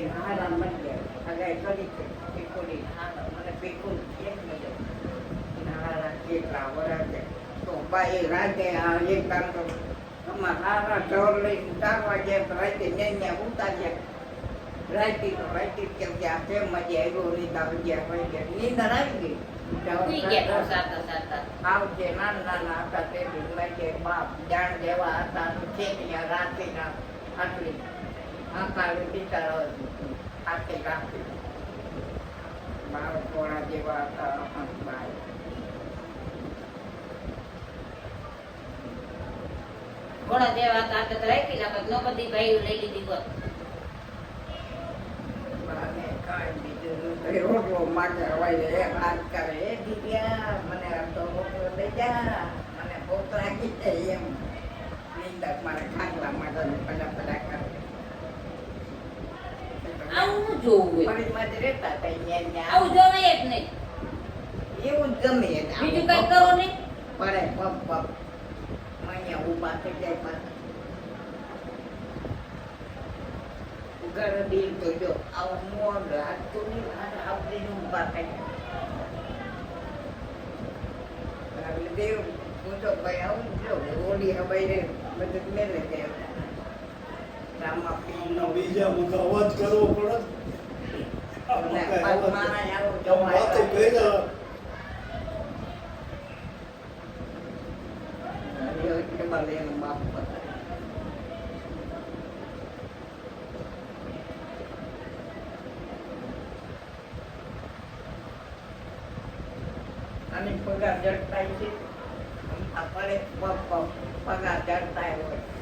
મળી જાય હગાઈ કરી છે પીકુડી હારા. મને પીકુડ એક મજા હારા કેટલા વરા છે તો બાઈ રાજે આ એક કામ તો અમાર હારા ઢોર લઈને ચાર વાગે રાતે ન્યા ઉતાર્યા. રાતે તો રાતે કેમ કે આ કેમ મજે આવ્યો નહીં આવી ગયા. હોય કે નીંદર આવી ગઈ. ગયા. આવજે નાના નાના હતા તે બાપ જાણ દેવા હતા રાતે આટલી. આકાળી બિચારો આટલી રાખી બાળક જેવા હતા તો રાખી લા પછી ભાઈઓ લઈ લીધી બોલ બાને કાંઈ બીજું રોટલો માટે હોય એ વાત કરે એ દીદિયા મને એમ ખાટલા માટે પેલા પેલા આવું જોવું રહેતા હતા ન્યા ન્યા. આવું જોવાય જ નહીં. એવું જ ગમે બીજું કઈ કરો નહીં. પડે પગ પગ અહીંયા ઊભા થઈ જાય પાછા ઘર દિલ તો જો આવું મોર હાથતું નહીં આપણે ઊભા થઈ દેવ હું તો ભાઈ આવું જો ઓડી હવાઈ રે બધું મેલે લઈ પીનો બીજા મુદ્દા અવાજ કરવો પડે. અને પગાર જડતા છે. આ પડે પગ પગ પગાર જડતા હોય.